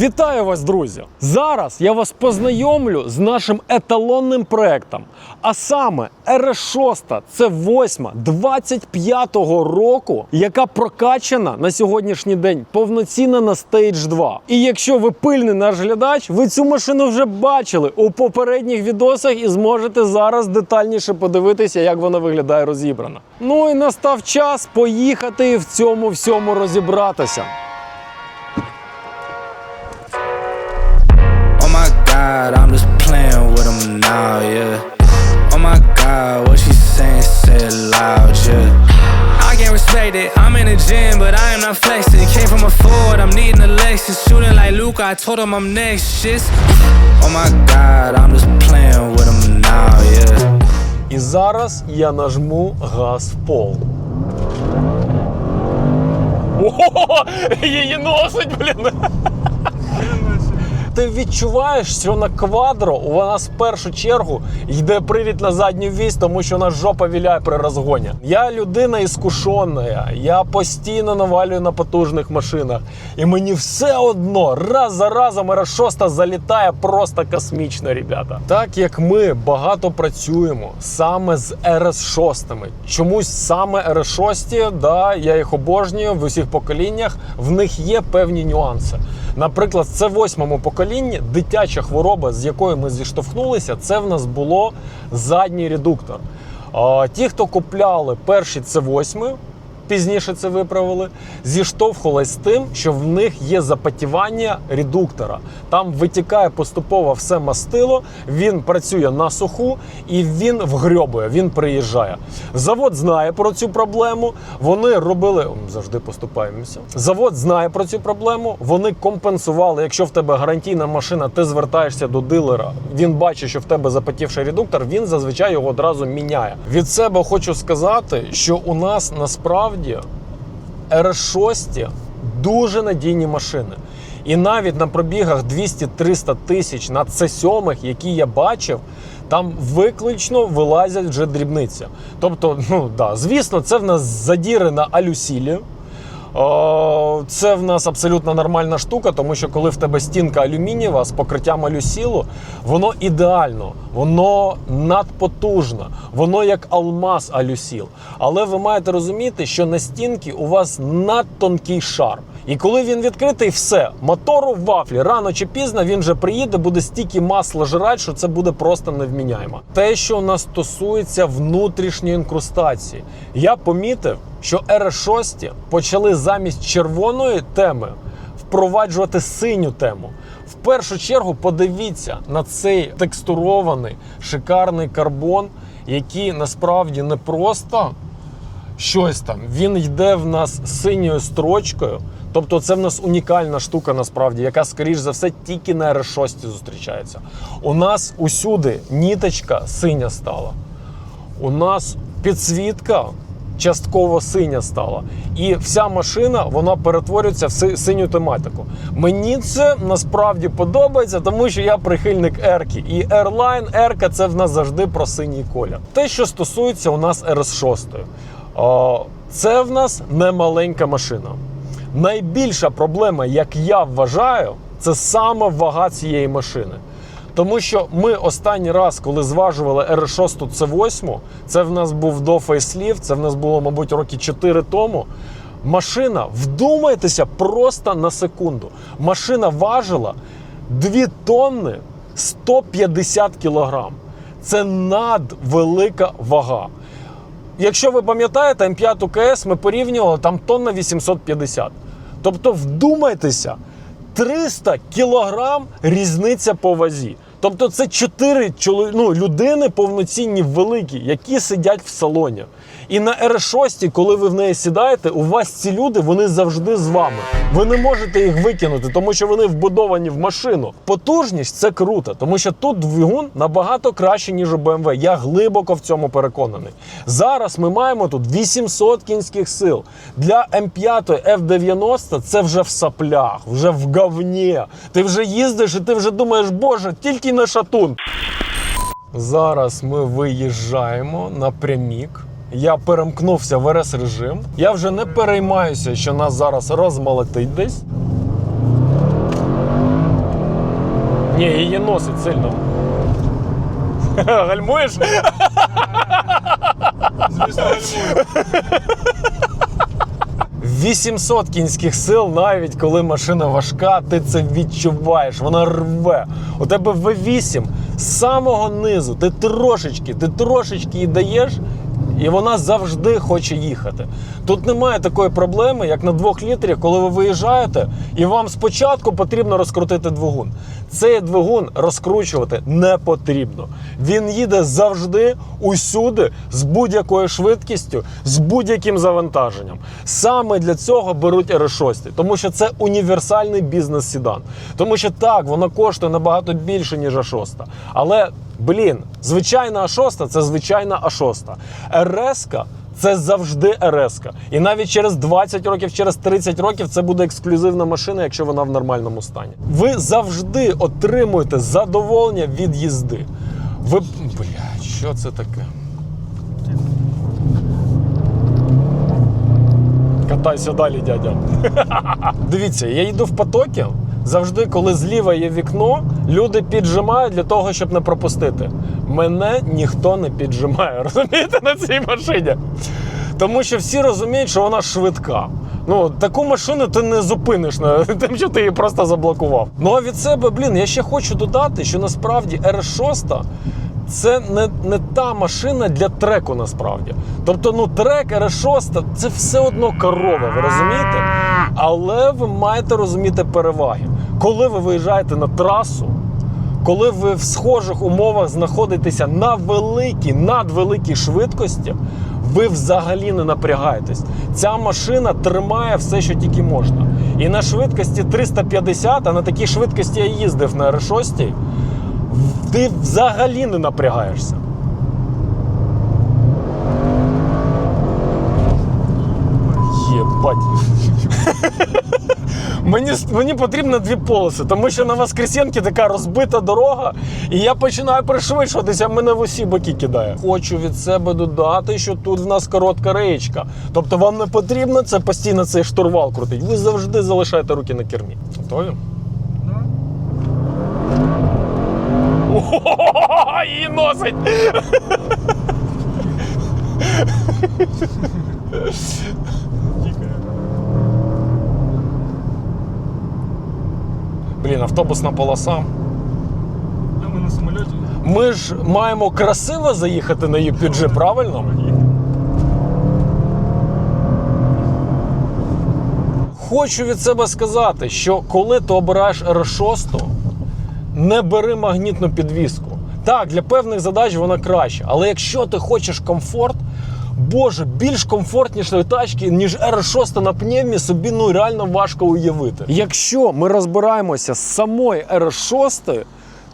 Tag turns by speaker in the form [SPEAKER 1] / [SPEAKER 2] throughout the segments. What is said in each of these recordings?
[SPEAKER 1] Вітаю вас, друзі! Зараз я вас познайомлю з нашим еталонним проектом. А саме РС6 це восьма 25-го року, яка прокачана на сьогоднішній день повноцінно на Stage 2. І якщо ви пильний наш глядач, ви цю машину вже бачили у попередніх відосах і зможете зараз детальніше подивитися, як вона виглядає розібрана. Ну і настав час поїхати в цьому всьому розібратися.
[SPEAKER 2] god, I'm just playing with them now, yeah. Oh my god, what she saying, say it loud, yeah. I can't respect it, I'm in the gym, but I am not flexing. Came from a Ford, I'm needing a Lexus. Shooting like Luke, I told him I'm next, shit. Oh my god, I'm just playing with them now, yeah.
[SPEAKER 1] І зараз я нажму газ в пол. Ого, її носить, блін. Ти відчуваєш, що на квадро вона в першу чергу йде привід на задню вісь, тому що вона жопа віляє при розгоні. Я людина іскушена, я постійно навалюю на потужних машинах. І мені все одно раз за разом РС-6 залітає просто космічно, ребята. Так як ми багато працюємо саме з РС-6, чомусь саме РС-6, да, я їх обожнюю в усіх поколіннях, в них є певні нюанси. Наприклад, це восьмому поколінні дитяча хвороба, з якою ми зіштовхнулися, це в нас було задній редуктор. Ті, хто купляли перші це восьми, пізніше це виправили, зіштовхувались з тим, що в них є запотівання редуктора. Там витікає поступово все мастило, він працює на суху і він вгрьобує, він приїжджає. Завод знає про цю проблему. Вони робили завжди поступаємося. Завод знає про цю проблему. Вони компенсували. Якщо в тебе гарантійна машина, ти звертаєшся до дилера. Він бачить, що в тебе запотівший редуктор. Він зазвичай його одразу міняє. Від себе хочу сказати, що у нас насправді RS6 дуже надійні машини. І навіть на пробігах 200-300 тисяч на C7, які я бачив, там виключно вилазять вже дрібниці. Тобто, ну да, звісно, це в нас задіри на алюсілі. Це в нас абсолютно нормальна штука, тому що коли в тебе стінка алюмінієва з покриттям алюсілу, воно ідеально, воно надпотужно, воно як алмаз алюсіл. Але ви маєте розуміти, що на стінці у вас надтонкий шар. І коли він відкритий, все, мотору в вафлі, рано чи пізно він вже приїде, буде стільки масла жрати, що це буде просто невміняємо. Те, що у нас стосується внутрішньої інкрустації, я помітив, що RS6 почали замість червоної теми впроваджувати синю тему. В першу чергу подивіться на цей текстурований шикарний карбон, який насправді не просто щось там. Він йде в нас синьою строчкою. Тобто це в нас унікальна штука насправді, яка, скоріш за все, тільки на RS6 зустрічається. У нас усюди ніточка синя стала. У нас підсвітка частково синя стала. І вся машина вона перетворюється в синю тематику. Мені це насправді подобається, тому що я прихильник Ерки. І Airline Ерка це в нас завжди про синій колір. Те, що стосується у нас RS6. Це в нас не маленька машина. Найбільша проблема, як я вважаю, це саме вага цієї машини. Тому що ми останній раз, коли зважували R6 C8, це в нас був до фейслів, це в нас було, мабуть, роки 4 тому. Машина, вдумайтеся просто на секунду. Машина важила 2 тонни 150 кілограм. Це надвелика вага. Якщо ви пам'ятаєте, М5 КС ми порівнювали там тонна 850. Тобто, вдумайтеся, 300 кілограм різниця по вазі. Тобто це 4 чоло- ну, людини повноцінні великі, які сидять в салоні. І на R6, коли ви в неї сідаєте, у вас ці люди вони завжди з вами. Ви не можете їх викинути, тому що вони вбудовані в машину. Потужність це круто, тому що тут двигун набагато краще, ніж у BMW. Я глибоко в цьому переконаний. Зараз ми маємо тут 800 кінських сил. Для М5 F90 це вже в саплях, вже в говні. Ти вже їздиш і ти вже думаєш, боже, тільки не шатун. Зараз ми виїжджаємо напрямік. Я перемкнувся в РС режим. Я вже не переймаюся, що нас зараз розмолотить десь. Ні, її носить сильно. Гальмуєш?
[SPEAKER 3] Звісно, гальмую.
[SPEAKER 1] 800 кінських сил, навіть коли машина важка, ти це відчуваєш, вона рве. У тебе V8 з самого низу, ти трошечки, ти трошечки її даєш, і вона завжди хоче їхати. Тут немає такої проблеми, як на двох літрах, коли ви виїжджаєте, і вам спочатку потрібно розкрутити двигун. Цей двигун розкручувати не потрібно. Він їде завжди, усюди, з будь-якою швидкістю, з будь-яким завантаженням. Саме для цього беруть R6, тому що це універсальний бізнес-седан. Тому що так, воно коштує набагато більше, ніж А6. Але, блін, звичайна А6 це звичайна А6. РС це завжди РС. І навіть через 20 років, через 30 років це буде ексклюзивна машина, якщо вона в нормальному стані. Ви завжди отримуєте задоволення від їзди. Ви. Блядь, що це таке? Катайся далі, дядя. Дивіться, я йду в потокі. Завжди, коли зліва є вікно, люди піджимають для того, щоб не пропустити. Мене ніхто не піджимає, розумієте, на цій машині. Тому що всі розуміють, що вона швидка. Ну, таку машину ти не зупиниш на тим, що ти її просто заблокував. Ну а від себе, блін, я ще хочу додати, що насправді R6 це не, не та машина для треку насправді. Тобто, ну трек R6 це все одно корова, ви розумієте? Але ви маєте розуміти переваги. Коли ви виїжджаєте на трасу, коли ви в схожих умовах знаходитеся на великій, надвеликій швидкості, ви взагалі не напрягаєтесь. Ця машина тримає все, що тільки можна. І на швидкості 350, а на такій швидкості я їздив на R6, ти взагалі не напрягаєшся. Єбать. Мені, мені потрібно дві полоси, тому що на Воскресенки така розбита дорога, і я починаю пришвидшуватися, мене в усі боки кидає. Хочу від себе додати, що тут в нас коротка реєчка. Тобто вам не потрібно це постійно цей штурвал крутить. Ви завжди залишаєте руки на кермі. Готові?
[SPEAKER 3] Да.
[SPEAKER 1] Її носить! Блін, автобусна полоса.
[SPEAKER 3] А ми на самольоті.
[SPEAKER 1] Ми ж маємо красиво заїхати на UPG, правильно? Хочу від себе сказати, що коли ти обираєш R6, не бери магнітну підвіску. Так, для певних задач вона краще, але якщо ти хочеш комфорт, боже, більш комфортнішої тачки, ніж R6 на пневмі, собі ну реально важко уявити. Якщо ми розбираємося з самої R6,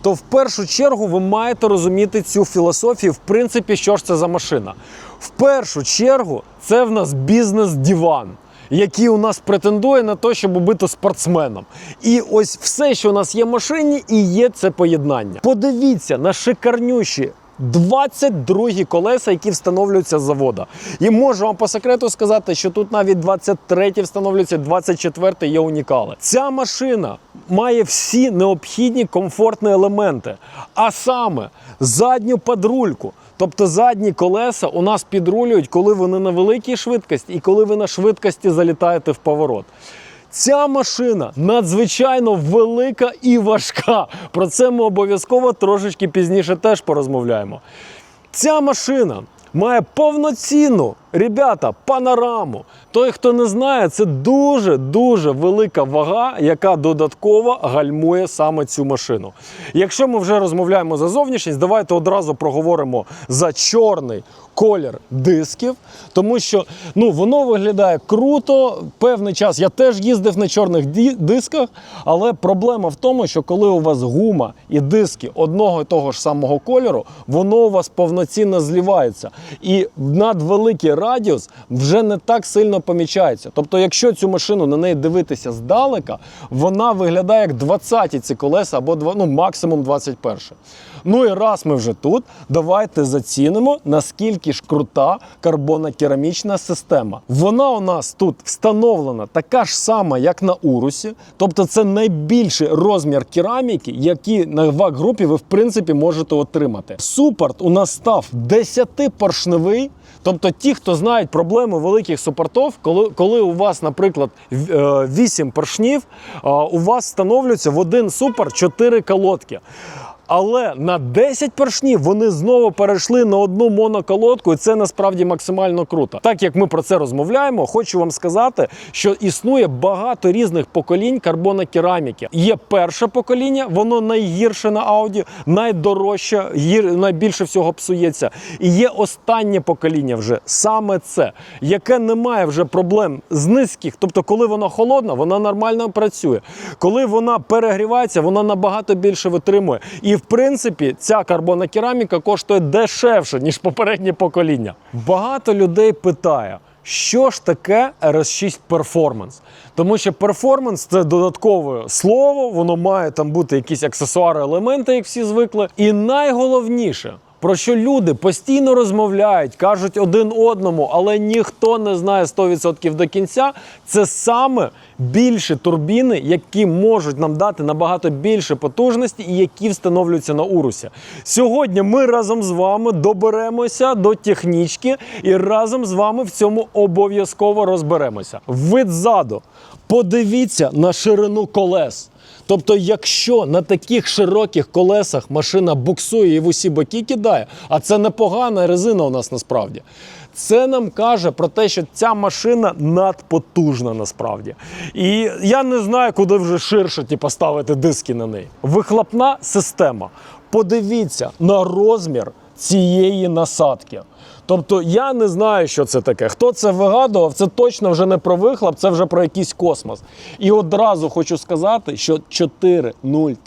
[SPEAKER 1] то в першу чергу ви маєте розуміти цю філософію, в принципі, що ж це за машина. В першу чергу, це в нас бізнес-диван. Який у нас претендує на те, щоб бути спортсменом. І ось все, що у нас є в машині, і є це поєднання. Подивіться на шикарнющі 22 колеса, які встановлюються з завода. І можу вам по секрету сказати, що тут навіть 23 встановлюються, 24 є унікали. Ця машина має всі необхідні комфортні елементи, а саме задню подрульку. Тобто задні колеса у нас підрулюють, коли вони на великій швидкості і коли ви на швидкості залітаєте в поворот. Ця машина надзвичайно велика і важка. Про це ми обов'язково трошечки пізніше теж порозмовляємо. Ця машина має повноцінну, ребята, панораму. Той, хто не знає, це дуже-дуже велика вага, яка додатково гальмує саме цю машину. Якщо ми вже розмовляємо за зовнішність, давайте одразу проговоримо за чорний колір дисків, тому що ну, воно виглядає круто. Певний час я теж їздив на чорних дисках, але проблема в тому, що коли у вас гума і диски одного і того ж самого кольору, воно у вас повноцінно злівається. І надвеликий радіус вже не так сильно помічається. Тобто, якщо цю машину на неї дивитися здалека, вона виглядає як 20 ці колеса або ну, максимум 21. Ну і раз ми вже тут, давайте зацінимо, наскільки ж крута карбонокерамічна система. Вона у нас тут встановлена така ж сама, як на Урусі. Тобто це найбільший розмір кераміки, який на ВАК-групі ви в принципі можете отримати. Супорт у нас став 10-поршневий. Тобто ті, хто знають проблему великих супортів, коли, коли у вас, наприклад, 8 поршнів, е, у вас встановлюється в один супер 4 колодки. Але на 10 поршнів вони знову перейшли на одну моноколодку, і це насправді максимально круто. Так як ми про це розмовляємо, хочу вам сказати, що існує багато різних поколінь карбонокераміки. Є перше покоління, воно найгірше на ауді, найдорожче, гір- найбільше всього псується. І є останнє покоління вже саме це, яке не має вже проблем з низьких. Тобто, коли вона холодна, вона нормально працює. Коли вона перегрівається, вона набагато більше витримує. І в принципі, ця карбонокераміка коштує дешевше, ніж попереднє покоління. Багато людей питає. Що ж таке RS6 Performance? Тому що перформанс це додаткове слово, воно має там бути якісь аксесуари, елементи, як всі звикли. І найголовніше, про що люди постійно розмовляють, кажуть один одному, але ніхто не знає 100% до кінця. Це саме більші турбіни, які можуть нам дати набагато більше потужності і які встановлюються на урусі. Сьогодні ми разом з вами доберемося до технічки і разом з вами в цьому обов'язково розберемося. Вид ззаду. Подивіться на ширину колес. Тобто, якщо на таких широких колесах машина буксує і в усі боки кидає, а це непогана резина у нас насправді. Це нам каже про те, що ця машина надпотужна насправді. І я не знаю, куди вже ширше ті поставити диски на неї. Вихлопна система. Подивіться на розмір цієї насадки. Тобто я не знаю, що це таке. Хто це вигадував, це точно вже не про вихлоп, це вже про якийсь космос. І одразу хочу сказати, що 4.0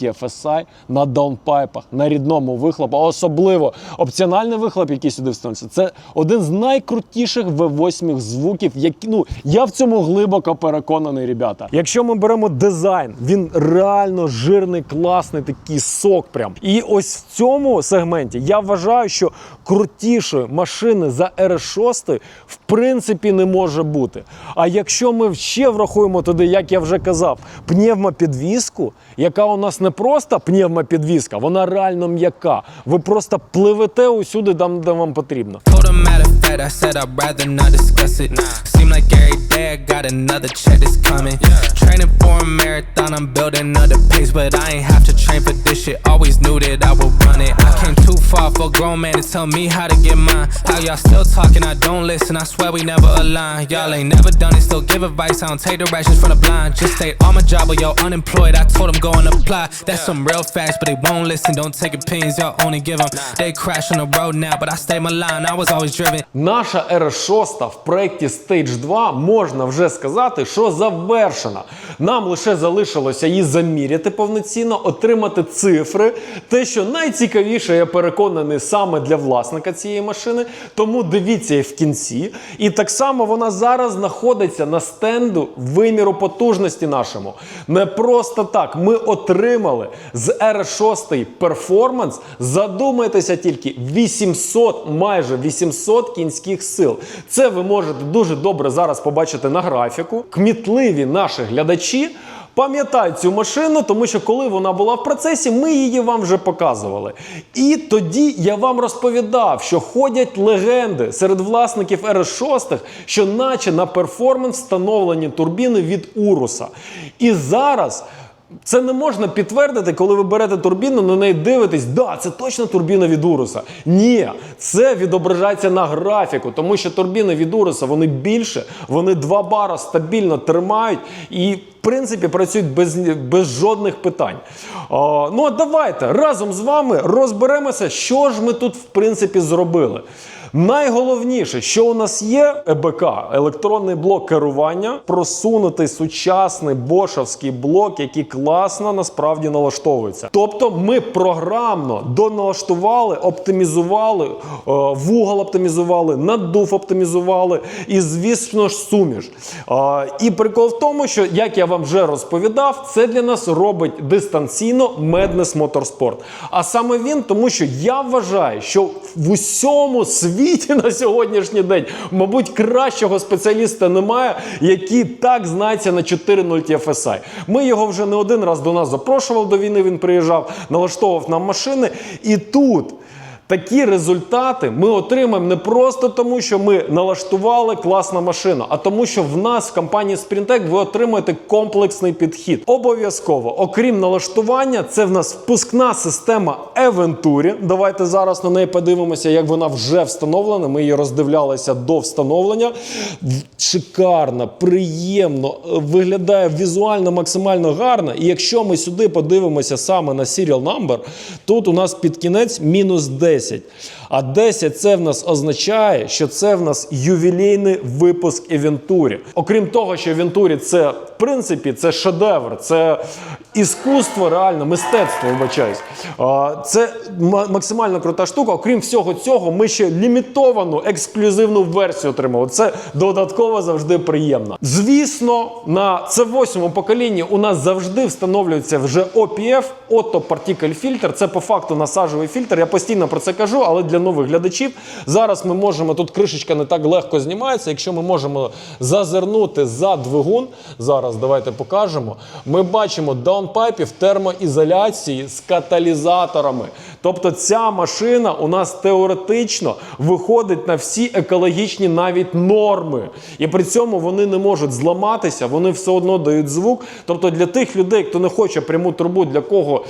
[SPEAKER 1] TFSI на даунпайпах, на рідному вихлопу, а особливо опціональний вихлоп, який сюди встановлюється, це один з найкрутіших V8 звуків, які ну я в цьому глибоко переконаний, ребята. Якщо ми беремо дизайн, він реально жирний, класний, такий сок. Прям і ось в цьому сегменті я вважаю, що крутішої машини за RS6 в принципі не може бути. А якщо ми ще врахуємо туди, як я вже казав, пневмопідвізку, яка у нас не просто пневмопідвізка, вона реально м'яка. Ви просто пливете усюди, там, де вам потрібно.
[SPEAKER 2] I said I'd rather not discuss it. Seem like every day I got another check that's coming. Yeah. Training for a marathon, I'm building the pace, but I ain't have to train for this shit. Always knew that I would run it. I came too far for a grown man to tell me how to get mine. How y'all still talking, I don't listen. I swear we never align. Y'all ain't never done it, still give advice. I don't take directions from the blind. Just stay on my job or you're unemployed. I told them go and apply. That's some real facts, but they won't listen. Don't take opinions, y'all only give them. They crash on the road now, but I stay my line. I was always driven.
[SPEAKER 1] Наша RS6 в проєкті Stage 2 можна вже сказати, що завершена. Нам лише залишилося її заміряти повноцінно, отримати цифри. Те, що найцікавіше, я переконаний саме для власника цієї машини. Тому дивіться в кінці. І так само вона зараз знаходиться на стенду виміру потужності нашому. Не просто так. Ми отримали з R6 Performance, задумайтеся тільки 800, майже 800 кінських сил. Це ви можете дуже добре зараз побачити на графіку. Кмітливі наші глядачі. Пам'ятають цю машину, тому що коли вона була в процесі, ми її вам вже показували. І тоді я вам розповідав, що ходять легенди серед власників RS6, що наче на перформанс встановлені турбіни від Уруса. І зараз. Це не можна підтвердити, коли ви берете турбіну, на неї дивитесь, да, це точно турбіна від Уруса. Ні, це відображається на графіку, тому що турбіни від Уруса вони більше, вони два бара стабільно тримають і, в принципі, працюють без, без жодних питань. О, ну а давайте разом з вами розберемося, що ж ми тут, в принципі, зробили. Найголовніше, що у нас є ЕБК, електронний блок керування, просунутий сучасний бошовський блок, який класно насправді налаштовується. Тобто ми програмно доналаштували, оптимізували, е, вугол оптимізували, надув оптимізували і, звісно ж, суміш. Е, І прикол в тому, що як я вам вже розповідав, це для нас робить дистанційно Madness Motorsport. А саме він, тому що я вважаю, що в усьому світі на сьогоднішній день, мабуть, кращого спеціаліста немає, який так знається на 4.0 TFSI. Ми його вже не один раз до нас запрошували до війни. Він приїжджав, налаштовував нам машини. І тут. Такі результати ми отримаємо не просто тому, що ми налаштували класну машину, а тому, що в нас в компанії Sprintec ви отримаєте комплексний підхід. Обов'язково, окрім налаштування, це в нас впускна система Eventuri. Давайте зараз на неї подивимося, як вона вже встановлена. Ми її роздивлялися до встановлення. Шикарно, приємно, е, виглядає візуально максимально гарно. І якщо ми сюди подивимося саме на serial number, тут у нас під кінець мінус 10. 10. А 10 це в нас означає, що це в нас ювілейний випуск Евентурі. Окрім того, що Евентурі це в принципі це шедевр, це іскусство, реально, мистецтво, вибачаюсь. Це максимально крута штука. Окрім всього цього, ми ще лімітовану ексклюзивну версію отримали. Це додатково завжди приємно. Звісно, на це восьмому поколінні у нас завжди встановлюється вже OPF, Auto Particle Filter. Це по факту насаджовий фільтр. Я постійно про це кажу, але для нових глядачів зараз ми можемо тут кришечка не так легко знімається. Якщо ми можемо зазирнути за двигун, зараз давайте покажемо. Ми бачимо даунпайпів термоізоляції з каталізаторами. Тобто ця машина у нас теоретично виходить на всі екологічні навіть норми. І при цьому вони не можуть зламатися, вони все одно дають звук. Тобто для тих людей, хто не хоче пряму трубу, для кого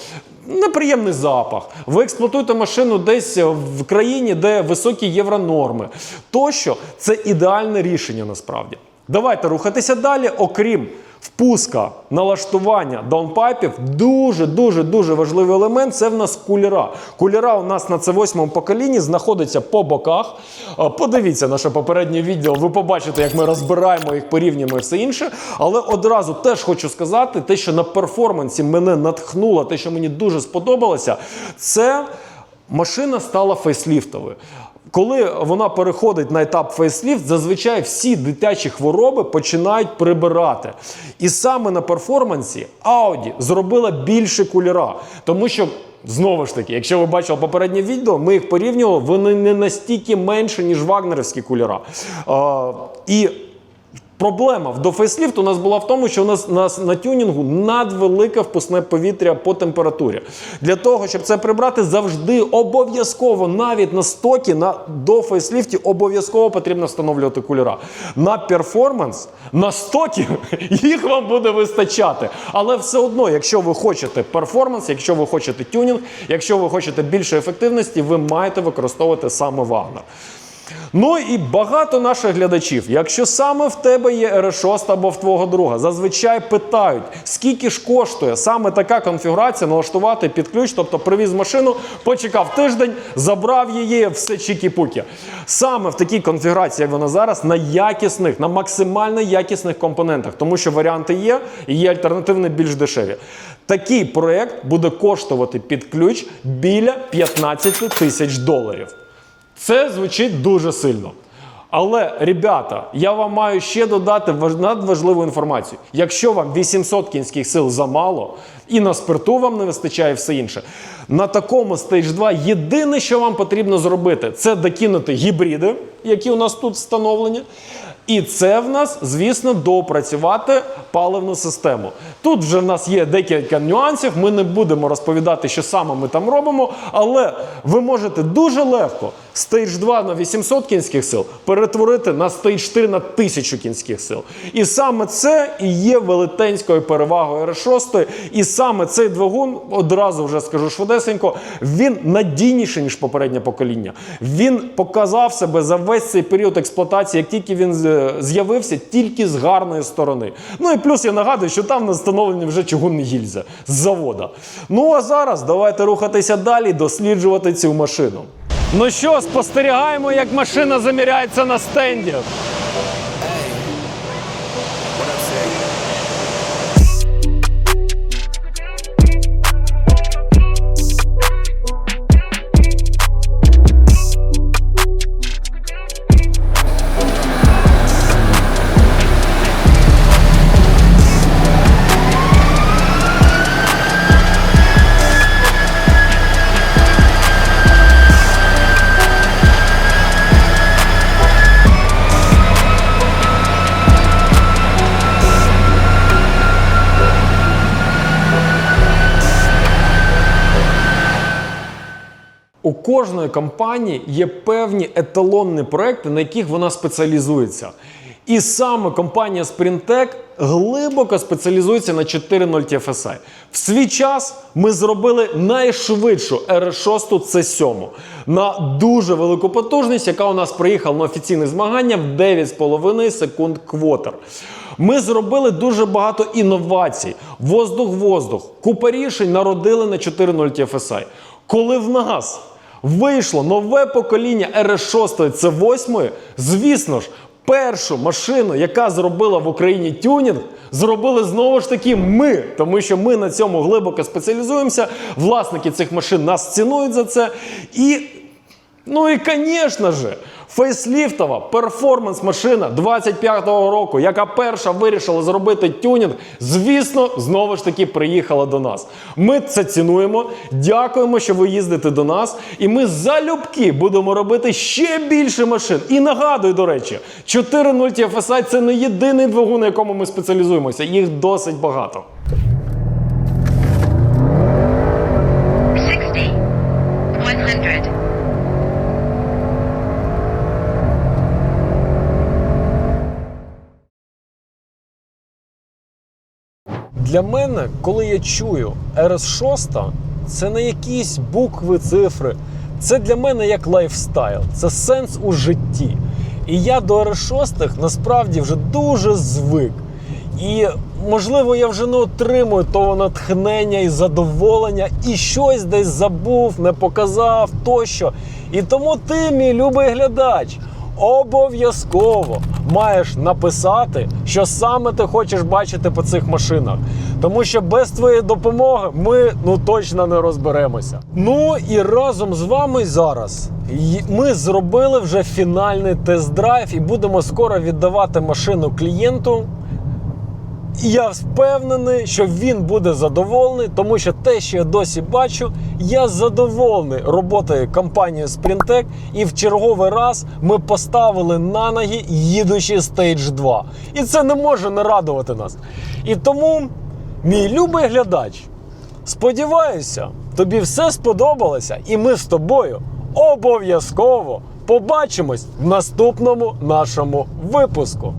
[SPEAKER 1] неприємний запах. Ви експлуатуєте машину десь в країні, де високі євронорми. Тощо це ідеальне рішення насправді. Давайте рухатися далі, окрім. Впуска налаштування даунпайпів дуже дуже дуже важливий елемент. Це в нас кулера. Кулера у нас на це восьмому поколінні знаходиться по боках. Е, Подивіться наше попереднє відео. Ви побачите, як ми розбираємо їх, порівнюємо і все інше. Але одразу теж хочу сказати, те, що на перформансі мене натхнуло, те, що мені дуже сподобалося, це машина стала фейсліфтовою. Коли вона переходить на етап фейсліфт, зазвичай всі дитячі хвороби починають прибирати. І саме на перформансі Audi зробила більше кольора, тому що. Знову ж таки, якщо ви бачили попереднє відео, ми їх порівнювали, вони не настільки менше, ніж вагнерівські кольора. І Проблема в до фейсліфту у нас була в тому, що у нас, нас на тюнінгу надвелике впускне повітря по температурі. Для того, щоб це прибрати, завжди обов'язково, навіть на стокі, на до фейсліфті, обов'язково потрібно встановлювати кулера. На перформанс, на стокі їх вам буде вистачати. Але все одно, якщо ви хочете перформанс, якщо ви хочете тюнінг, якщо ви хочете більше ефективності, ви маєте використовувати саме Вагнер. Ну і багато наших глядачів, якщо саме в тебе є RS6 або в твого друга, зазвичай питають, скільки ж коштує саме така конфігурація налаштувати під ключ, тобто привіз машину, почекав тиждень, забрав її, все чікі-пукі. Саме в такій конфігурації, як вона зараз, на якісних, на максимально якісних компонентах, тому що варіанти є, і є альтернативні більш дешеві. Такий проект буде коштувати під ключ біля 15 тисяч доларів. Це звучить дуже сильно. Але, ребята, я вам маю ще додати важ- надважливу інформацію. Якщо вам 800 кінських сил замало, і на спирту вам не вистачає все інше. На такому Stage 2 єдине, що вам потрібно зробити, це докинути гібриди, які у нас тут встановлені. І це в нас, звісно, доопрацювати паливну систему. Тут вже в нас є декілька нюансів. Ми не будемо розповідати, що саме ми там робимо, але ви можете дуже легко Stage 2 на 800 кінських сил перетворити на Stage 3 на 1000 кінських сил. І саме це і є велетенською перевагою R6. І саме цей двигун, одразу вже скажу швидесенько, він надійніший, ніж попереднє покоління. Він показав себе за весь цей період експлуатації, як тільки він з- з'явився, тільки з гарної сторони. Ну і плюс я нагадую, що там встановлені вже чугунні гільзи з завода. Ну а зараз давайте рухатися далі, досліджувати цю машину. Ну що, спостерігаємо, як машина заміряється на стенді. Кожної компанії є певні еталонні проекти, на яких вона спеціалізується. І саме компанія Sprintec глибоко спеціалізується на 4.0 TFSI. В свій час ми зробили найшвидшу RS6 C7 на дуже велику потужність, яка у нас приїхала на офіційне змагання в 9,5 секунд квотер. Ми зробили дуже багато інновацій. Воздух-воздух. Купа рішень народили на 4.0 TFSI. Коли в нас вийшло нове покоління RS6 C8, звісно ж, першу машину, яка зробила в Україні тюнінг, зробили знову ж таки ми, тому що ми на цьому глибоко спеціалізуємося. Власники цих машин нас цінують за це. І Ну і, звісно ж, фейсліфтова перформанс-машина 25-го року, яка перша вирішила зробити тюнінг, звісно, знову ж таки приїхала до нас. Ми це цінуємо. Дякуємо, що ви їздите до нас. І ми залюбки будемо робити ще більше машин. І нагадую, до речі, 4.0 TFSI – це не єдиний двигун, на якому ми спеціалізуємося. Їх досить багато.
[SPEAKER 4] 60, 100,
[SPEAKER 1] Для мене, коли я чую RS6, це не якісь букви, цифри. Це для мене як лайфстайл, це сенс у житті. І я до RS6 насправді вже дуже звик. І можливо, я вже не отримую того натхнення і задоволення, і щось десь забув, не показав тощо. І тому ти, мій любий глядач, обов'язково маєш написати, що саме ти хочеш бачити по цих машинах. Тому що без твоєї допомоги ми ну точно не розберемося. Ну і разом з вами зараз ми зробили вже фінальний тест-драйв і будемо скоро віддавати машину клієнту. І я впевнений, що він буде задоволений, тому що те, що я досі бачу, я задоволений роботою компанії Sprintec. І в черговий раз ми поставили на ноги їдучий Stage 2. І це не може не радувати нас. І тому, мій любий глядач, сподіваюся, тобі все сподобалося, і ми з тобою обов'язково побачимось в наступному нашому випуску.